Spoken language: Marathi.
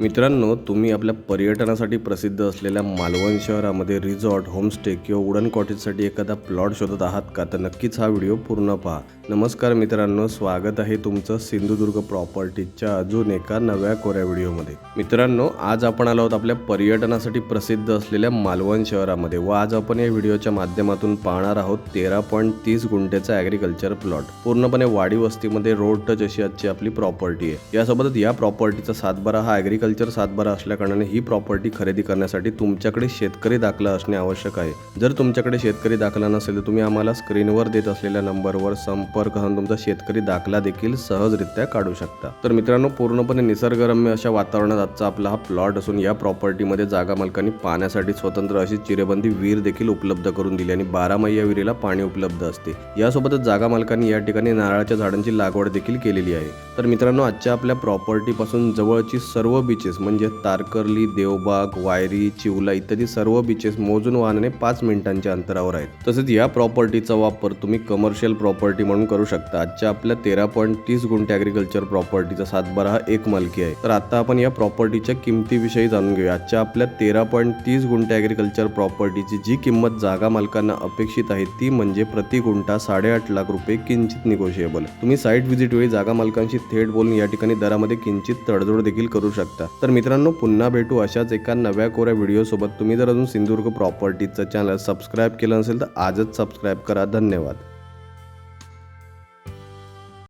मित्रांनो तुम्ही आपल्या पर्यटनासाठी प्रसिद्ध असलेल्या मालवण शहरामध्ये रिसॉर्ट होमस्टे किंवा वुडन कॉटेजसाठी एखादा प्लॉट शोधत आहात का? तर नक्कीच हा व्हिडिओ पूर्ण पहा. नमस्कार मित्रांनो स्वागत आहे तुमचं सिंधुदुर्ग प्रॉपर्टीच्या अजून एका नव्या कोऱ्या व्हिडिओमध्ये. मित्रांनो आज आपण आलो आहोत आपल्या पर्यटनासाठी प्रसिद्ध असलेल्या मालवण शहरामध्ये व आज आपण या व्हिडिओच्या माध्यमातून पाहणार आहोत तेरा पॉईंट तीस गुंठेचा ॲग्रिकल्चर प्लॉट. पूर्णपणे वाडी वस्तीमध्ये रोड टच अशी आजची आपली प्रॉपर्टी आहे. यासोबतच या प्रॉपर्टीचा सातबारा हा ॲग्रिकल्चर सातबारा असल्याकारणाने ही प्रॉपर्टी खरेदी करण्यासाठी तुमच्याकडे शेतकरी दाखला असणे आवश्यक आहे. जर तुमच्याकडे शेतकरी दाखला नसेल तर तुम्ही आम्हाला स्क्रीनवर देत असलेल्या नंबरवर संपर्क साधून तुमचा शेतकरी दाखला देखील सहजरित्या काढू शकता. तर मित्रांनो पूर्णपणे निसर्गरम्य अशा वातावरणात आजचा आपला हा प्लॉट असून या प्रॉपर्टीमध्ये जागा मालकांनी पाण्यासाठी स्वतंत्र अशी चिरेबंदी विहीर देखील उपलब्ध करून दिली आणि बारामाही या विहिरीला पाणी उपलब्ध असते. यासोबतच जागा मालकांनी या ठिकाणी नारळाच्या झाडांची लागवड देखील केलेली आहे. तर मित्रांनो आजच्या आपल्या प्रॉपर्टीपासून जवळची सर्व बीचेस म्हणजे तारकर्ली देवबाग वायरी चिवला इत्यादी सर्व बीचेस मोजून वाहनाने पाच मिनिटांच्या अंतरावर आहेत. तसेच या प्रॉपर्टीचा वापर तुम्ही कमर्शियल प्रॉपर्टी म्हणून करू शकता. आजच्या आपल्या तेरा पॉईंट तीस गुंठे ॲग्रिकल्चर प्रॉपर्टीचा सातबारा हा एक मालकी आहे. तर आता आपण या प्रॉपर्टीच्या किमतीविषयी जाणून घेऊया. आजच्या आपल्या तेरा पॉईंट तीस गुंठे ॲग्रिकल्चर प्रॉपर्टीची जी किंमत जागा मालकांना अपेक्षित आहे ती म्हणजे प्रति गुंठा साडेआठ लाख रुपये किंचित निगोशिएबल तुम्ही साईट व्हिजिट वेळी जागा मालकांशी थेट बोलून या ठिकाणी दरामध्ये किंचित तडजोड देखील करू शकता. तर मित्रांनो पुन्हा भेटू अशाच एका नव्या कोऱ्या व्हिडिओसोबत तुम्ही जर अजून सिंधुदुर्ग प्रॉपर्टीचं चॅनल सबस्क्राईब केलं नसेल तर आजच सबस्क्राईब करा. धन्यवाद.